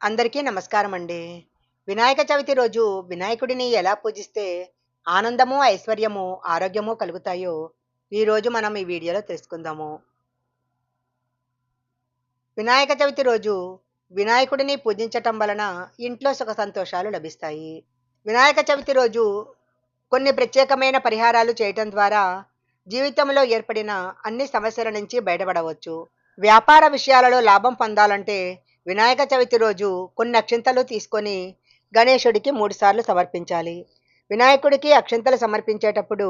అందరికీ నమస్కారం అండి వినాయక చవితి రోజు వినాయకుడిని ఎలా పూజిస్తే ఆనందము ఐశ్వర్యము ఆరోగ్యము కలుగుతాయో ఈరోజు మనం ఈ వీడియోలో తెలుసుకుందాము. వినాయక చవితి రోజు వినాయకుడిని పూజించటం వలన ఇంట్లో సుఖ సంతోషాలు లభిస్తాయి. వినాయక చవితి రోజు కొన్ని ప్రత్యేకమైన పరిహారాలు చేయటం ద్వారా జీవితంలో ఏర్పడిన అన్ని సమస్యల నుంచి బయటపడవచ్చు. వ్యాపార విషయాలలో లాభం పొందాలంటే వినాయక చవితి రోజు కొన్ని అక్షింతలు తీసుకొని గణేశుడికి మూడుసార్లు సమర్పించాలి. వినాయకుడికి అక్షింతలు సమర్పించేటప్పుడు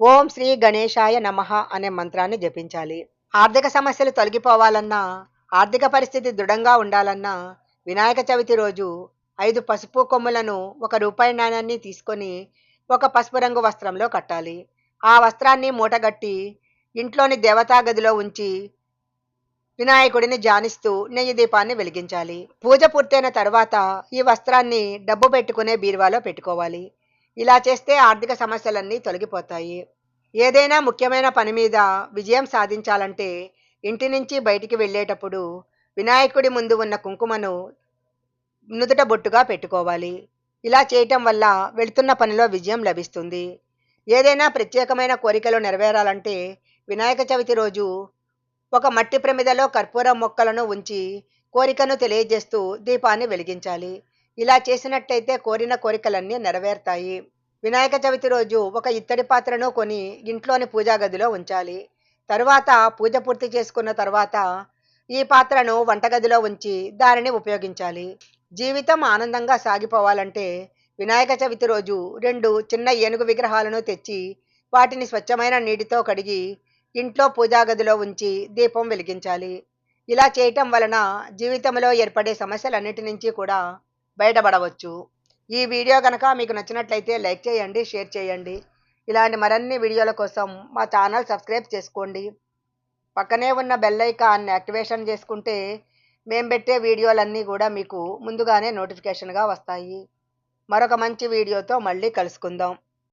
ఓం శ్రీ గణేశాయ నమః అనే మంత్రాన్ని జపించాలి. ఆర్థిక సమస్యలు తొలగిపోవాలన్నా ఆర్థిక పరిస్థితి దృఢంగా ఉండాలన్నా వినాయక చవితి రోజు ఐదు పసుపు కొమ్ములను ఒక రూపాయి నాణ్యాన్ని తీసుకొని ఒక పసుపు రంగు వస్త్రంలో కట్టాలి. ఆ వస్త్రాన్ని మూటగట్టి ఇంట్లోని దేవతా గదిలో ఉంచి వినాయకుడిని ధ్యానిస్తూ నెయ్యి దీపాన్ని వెలిగించాలి. పూజ పూర్తయిన తర్వాత ఈ వస్త్రాన్ని డబ్బు పెట్టుకునే బీరువాలో పెట్టుకోవాలి. ఇలా చేస్తే ఆర్థిక సమస్యలన్నీ తొలగిపోతాయి. ఏదైనా ముఖ్యమైన పని మీద విజయం సాధించాలంటే ఇంటి నుంచి బయటికి వెళ్ళేటప్పుడు వినాయకుడి ముందు ఉన్న కుంకుమను నుదుట బొట్టుగా పెట్టుకోవాలి. ఇలా చేయటం వల్ల వెళుతున్న పనిలో విజయం లభిస్తుంది. ఏదైనా ప్రత్యేకమైన కోరికలు నెరవేరాలంటే వినాయక చవితి రోజు ఒక మట్టి ప్రమిదలో కర్పూర మొక్కలను ఉంచి కోరికను తెలియజేస్తూ దీపాన్ని వెలిగించాలి. ఇలా చేసినట్టయితే కోరిన కోరికలన్నీ నెరవేరుతాయి. వినాయక చవితి రోజు ఒక ఇత్తడి పాత్రను కొని ఇంట్లోని పూజా గదిలో ఉంచాలి. తరువాత పూజ పూర్తి చేసుకున్న తర్వాత ఈ పాత్రను వంటగదిలో ఉంచి దానిని ఉపయోగించాలి. జీవితం ఆనందంగా సాగిపోవాలంటే వినాయక చవితి రోజు రెండు చిన్న ఏనుగు విగ్రహాలను తెచ్చి వాటిని స్వచ్ఛమైన నీటితో కడిగి ఇంట్లో పూజా గదిలో ఉంచి దీపం వెలిగించాలి. ఇలా చేయటం వలన జీవితంలో ఏర్పడే సమస్యలన్నిటి నుంచి కూడా బయటపడవచ్చు. ఈ వీడియో కనుక మీకు నచ్చినట్లయితే లైక్ చేయండి షేర్ చేయండి. ఇలాంటి మరిన్ని వీడియోల కోసం మా ఛానల్ సబ్స్క్రైబ్ చేసుకోండి. పక్కనే ఉన్న బెల్ ఐకాన్ యాక్టివేషన్ చేసుకుంటే మేము పెట్టే వీడియోలన్నీ కూడా మీకు ముందుగానే నోటిఫికేషన్గా వస్తాయి. మరొక మంచి వీడియోతో మళ్ళీ కలుసుకుందాం.